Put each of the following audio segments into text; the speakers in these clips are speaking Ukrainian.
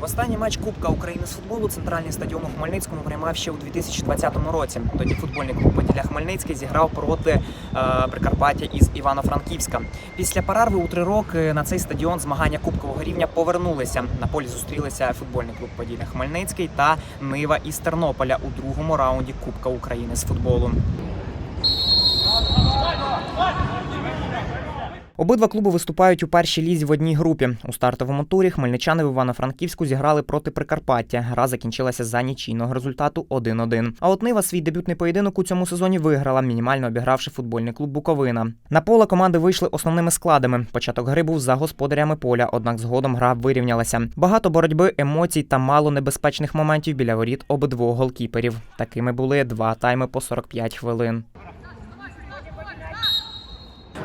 Останній матч Кубка України з футболу центральний стадіон у Хмельницькому приймав ще у 2020 році. Тоді футбольний клуб Поділля Хмельницький зіграв проти е, Прикарпаття із Івано-Франківська. Після перерви у три роки на цей стадіон змагання кубкового рівня повернулися. На полі зустрілися футбольний клуб Поділля Хмельницький та Нива із Тернополя у другому раунді Кубка України з футболу. Обидва клуби виступають у першій лізі в одній групі. У стартовому турі хмельничани в Івано-Франківську зіграли проти Прикарпаття. Гра закінчилася за нічийного результату 1-1. А от Нива свій дебютний поєдинок у цьому сезоні виграла, мінімально обігравши футбольний клуб Буковина. На поле команди вийшли основними складами. Початок гри був за господарями поля, однак згодом гра вирівнялася. Багато боротьби, емоцій та мало небезпечних моментів біля воріт обидвох голкіперів. Такими були два тайми по 45 хвилин.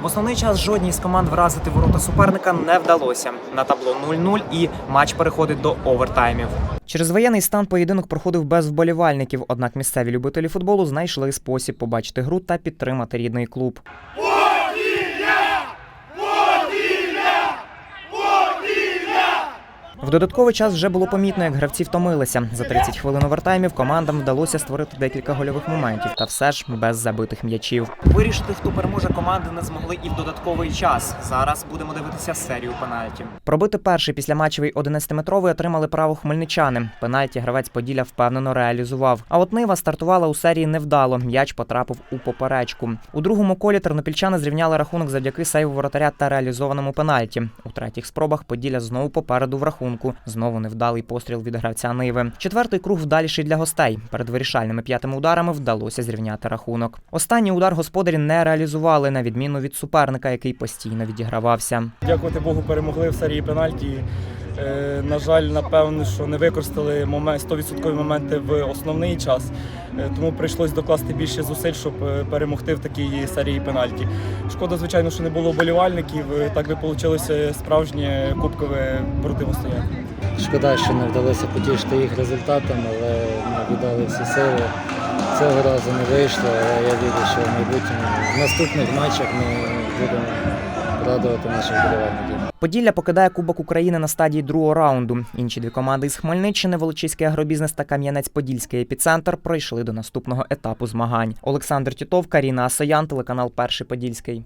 В основний час жодній з команд вразити ворота суперника не вдалося. На табло 0-0 і матч переходить до овертаймів. Через воєнний стан поєдинок проходив без вболівальників, однак місцеві любителі футболу знайшли спосіб побачити гру та підтримати рідний клуб. Додатковий час вже було помітно, як гравці втомилися. За 30 хвилин овертаймів командам вдалося створити декілька гольових моментів, та все ж без забитих м'ячів. Вирішити, хто переможе команди, не змогли і в додатковий час. Зараз будемо дивитися серію пенальті. Пробити перший післяматчевий 11-метровий отримали право хмельничани. Пенальті гравець Поділля впевнено реалізував. А от Нива стартувала у серії невдало. М'яч потрапив у поперечку. У другому колі тернопільчани зрівняли рахунок завдяки сейву воротаря та реалізованому пенальті. У третіх спробах Поділля знову попереду в рахунку. Знову невдалий постріл від гравця Ниви. Четвертий круг вдаліший для гостей. Перед вирішальними п'ятими ударами вдалося зрівняти рахунок. Останній удар господарі не реалізували, на відміну від суперника, який постійно відігравався. Дякувати Богу, перемогли в серії пенальті. Е, на жаль, напевно, що не використали момент, 100% моменти в основний час, Е, тому прийшлось докласти більше зусиль, щоб е, перемогти в такій серії пенальті. Шкода, звичайно, що не було вболівальників. е, Так би вийшло справжнє кубкове противостояння. Шкода, що не вдалося потішити їх результатом, але ми віддали всі сили. Цього разу не вийшло, але я вірю, що в майбутньому в наступних матчах ми будемо радувати наших вболівальників. Поділля покидає Кубок України на стадії другого раунду. Інші дві команди із Хмельниччини, Волочиський агробізнес та Кам'янець-Подільський епіцентр пройшли до наступного етапу змагань. Олександр Тітов, Каріна Асаян, телеканал Перший Подільський.